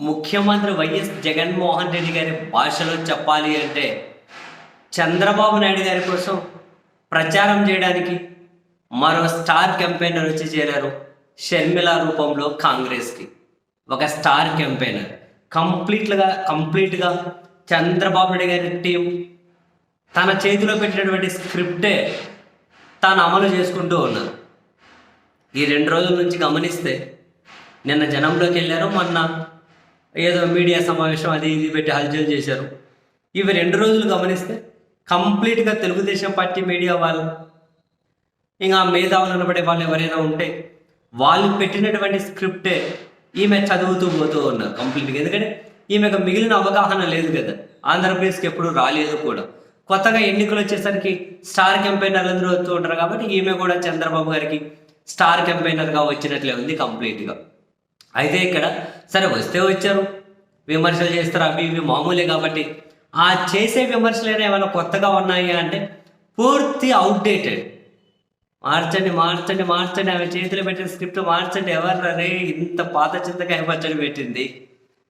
ముఖ్యమంత్రి వైఎస్ జగన్మోహన్ రెడ్డి గారి భాషలో చెప్పాలి అంటే చంద్రబాబు నాయుడు గారి కోసం ప్రచారం చేయడానికి మరో స్టార్ క్యాంపెయినర్ వచ్చి చేరారు షర్మిల రూపంలో కాంగ్రెస్కి. ఒక స్టార్ క్యాంపెయినర్. కంప్లీట్గా కంప్లీట్గా చంద్రబాబు నాయుడు గారి టీం తన చేతిలో పెట్టినటువంటి స్క్రిప్టే తాను అమలు చేసుకుంటూ ఉన్నారు. ఈ రెండు రోజుల నుంచి గమనిస్తే నిన్న జనంలోకి వెళ్ళారు మొన్న ఏదో మీడియా సమావేశం అది ఇది పెట్టి హల్చల్ చేశారు. ఇవి రెండు రోజులు గమనిస్తే కంప్లీట్గా తెలుగుదేశం పార్టీ మీడియా వాళ్ళు ఇంకా మేధావులు అనబడే వాళ్ళు ఎవరైనా ఉంటే వాళ్ళు పెట్టినటువంటి స్క్రిప్టే ఈమె చదువుతూ పోతూ ఉన్నారు కంప్లీట్గా. ఎందుకంటే ఈమెకు మిగిలిన అవగాహన లేదు కదా. ఆంధ్రప్రదేశ్కి ఎప్పుడు రాలేదు కూడా. కొత్తగా ఎన్నికలు వచ్చేసరికి స్టార్ క్యాంపెయినర్ అందరూ వస్తూ ఉంటారు కాబట్టి ఈమె కూడా చంద్రబాబు గారికి స్టార్ క్యాంపెయినర్గా వచ్చినట్లే ఉంది కంప్లీట్గా. అయితే ఇక్కడ సరే వస్తే వచ్చారు. విమర్శలు చేస్తారు అవి ఇవి మామూలే కాబట్టి. ఆ చేసే విమర్శలు ఏమైనా కొత్తగా ఉన్నాయి? అంటే పూర్తి అవుట్డేటెడ్. మార్చండి మార్చండి మార్చండి. ఆమె చేతిలో పెట్టిన స్క్రిప్ట్ మార్చండి. ఎవర్రే ఇంత పాత చింతకాయ పచ్చడి పెట్టింది.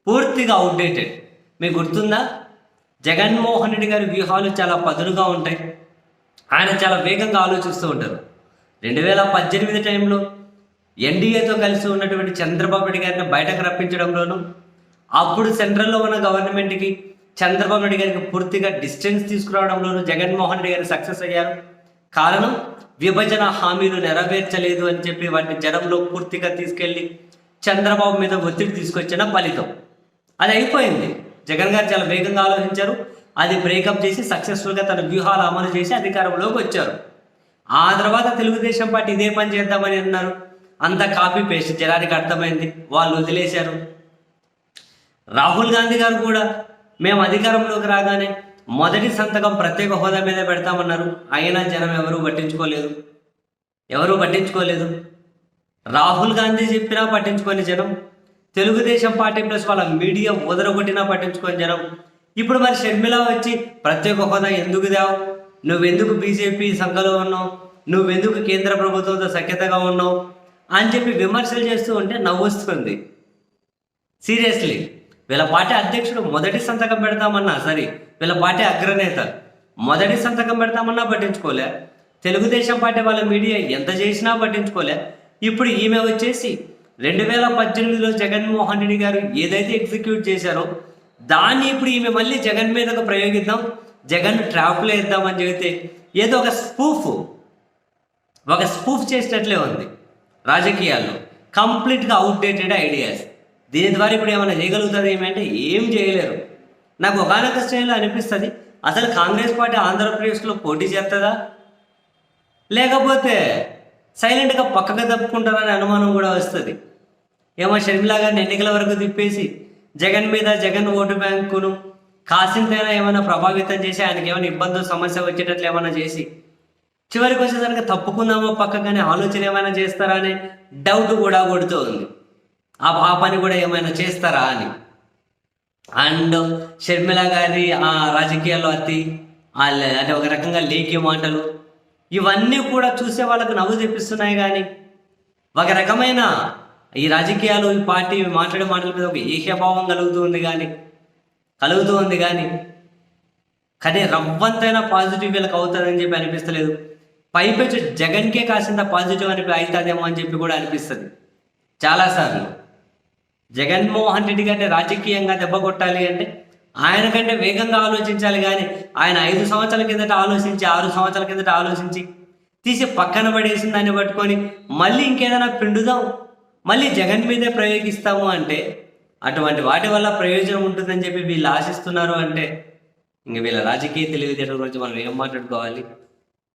పూర్తిగా అవుట్డేటెడ్. మీకు గుర్తుందా? జగన్మోహన్ రెడ్డి గారి వ్యూహాలు చాలా పదునుగా ఉంటాయి. ఆయన చాలా వేగంగా ఆలోచిస్తూ ఉంటారు. రెండు వేల పద్దెనిమిది టైంలో ఎన్డీఏతో కలిసి ఉన్నటువంటి చంద్రబాబు నాయుడు గారిని బయటకు రప్పించడంలోనూ అప్పుడు సెంట్రల్లో ఉన్న గవర్నమెంట్కి చంద్రబాబు నాయుడు గారికి పూర్తిగా డిస్టెన్స్ తీసుకురావడంలోనూ జగన్మోహన్ రెడ్డి గారు సక్సెస్ అయ్యారు. కారణం విభజన హామీలు నెరవేర్చలేదు అని చెప్పి వాటిని జనంలో పూర్తిగా తీసుకెళ్ళి చంద్రబాబు మీద ఒత్తిడి తీసుకొచ్చిన ఫలితం. అది అయిపోయింది. జగన్ గారు చాలా వేగంగా ఆలోచించారు. అది బ్రేకప్ చేసి సక్సెస్ఫుల్గా తన వ్యూహాలు అమలు చేసి అధికారంలోకి వచ్చారు. ఆ తర్వాత తెలుగుదేశం పార్టీ ఇదే పని చేద్దామని అన్నారు. అంత కాపీ పేస్ట్ జనానికి అర్థమైంది. వాళ్ళు వదిలేశారు. రాహుల్ గాంధీ గారు కూడా మేము అధికారంలోకి రాగానే మొదటి సంతకం ప్రత్యేక హోదా మీద పెడతామన్నారు. అయినా జనం ఎవరూ పట్టించుకోలేదు. ఎవరూ పట్టించుకోలేదు. రాహుల్ గాంధీ చెప్పినా పట్టించుకొని జనం తెలుగుదేశం పార్టీ ప్లస్ వాళ్ళ మీడియా వదలగొట్టినా పట్టించుకొని జనం. ఇప్పుడు మరి షర్మిల వచ్చి ప్రత్యేక హోదా ఎందుకు దావు? నువ్వెందుకు బీజేపీ సంఘలో ఉన్నావు? నువ్వెందుకు కేంద్ర ప్రభుత్వంతో సఖ్యతగా ఉన్నావు? అని చెప్పి విమర్శలు చేస్తూ ఉంటే నవ్వొస్తుంది. సీరియస్లీ. వీళ్ళ పార్టీ అధ్యక్షుడు మొదటి సంతకం పెడతామన్నా సరే వీళ్ళ పార్టీ అగ్రనేత మొదటి సంతకం పెడతామన్నా పట్టించుకోలే. తెలుగుదేశం పార్టీ వాళ్ళ మీడియా ఎంత చేసినా పట్టించుకోలే. ఇప్పుడు ఈమె వచ్చేసి రెండు వేల పద్దెనిమిదిలో జగన్మోహన్ రెడ్డి గారు ఏదైతే ఎగ్జిక్యూట్ చేశారో దాన్ని ఇప్పుడు ఈమె మళ్ళీ జగన్ మీదకు ప్రయోగిద్దాం జగన్ ట్రాప్లో వేద్దామని చెబితే ఏదో ఒక స్పూఫ్ ఒక స్పూఫ్ చేసినట్లే ఉంది. రాజకీయాల్లో కంప్లీట్గా అవుట్డేటెడ్ ఐడియాస్ దీని ద్వారా ఇప్పుడు ఏమైనా చేయగలుగుతుంది ఏమంటే ఏం చేయలేరు. నాకు ఒకనొక శ్రేణిలో అనిపిస్తుంది. అసలు కాంగ్రెస్ పార్టీ ఆంధ్రప్రదేశ్లో పోటీ చేస్తుందా? లేకపోతే సైలెంట్గా పక్కకు తప్పుకుంటారనే అనుమానం కూడా వస్తుంది. ఏమో షర్మిలా గారిని ఎన్నికల వరకు తిప్పేసి జగన్ మీద జగన్ ఓటు బ్యాంకును కాసింతైనా ఏమైనా ప్రభావితం చేసి ఆయనకి ఏమైనా ఇబ్బందులు సమస్య వచ్చేటట్లు ఏమైనా చేసి చివరికి వచ్చేసరికి తప్పుకుందామో పక్కగానే ఆలోచన ఏమైనా చేస్తారా అని డౌట్ కూడా కొడుతూ ఉంది ఆ ఆ పని కూడా ఏమైనా చేస్తారా అని. అండ్ షర్మిల గారి ఆ రాజకీయాల్లో అతి అంటే ఒక రకంగా లేకి మాటలు ఇవన్నీ కూడా చూసే వాళ్ళకు నవ్వు తెప్పిస్తున్నాయి కానీ ఒక రకమైన ఈ రాజకీయాలు ఈ పార్టీ మాట్లాడే మాటల మీద ఒక ఏహ్యభావం కలుగుతూ ఉంది కానీ కలుగుతూ ఉంది కానీ కానీ రవ్వంతైనా పాజిటివ్ వీళ్ళకి అవుతుందని చెప్పి అనిపిస్తలేదు. పైపెచ్చు జగన్కే కాసింత పాజిటివ్ అని అవుతుందేమో అని చెప్పి కూడా అనిపిస్తుంది. చాలాసార్లు. జగన్మోహన్ రెడ్డి గారిని రాజకీయంగా దెబ్బ కొట్టాలి అంటే ఆయన కంటే వేగంగా ఆలోచించాలి కానీ ఆయన ఐదు సంవత్సరాల కిందట ఆలోచించి ఆరు సంవత్సరాల కిందట ఆలోచించి తీసి పక్కన పడేసిన దాన్ని పట్టుకొని మళ్ళీ ఇంకేదైనా పిండుదాం మళ్ళీ జగన్ మీదే ప్రయోగిస్తాము అంటే అటువంటి వాటి వల్ల ప్రయోజనం ఉంటుందని చెప్పి వీళ్ళు ఆశిస్తున్నారు అంటే ఇంక వీళ్ళ రాజకీయ తెలివితేటల గురించి మనం ఏం మాట్లాడుకోవాలి?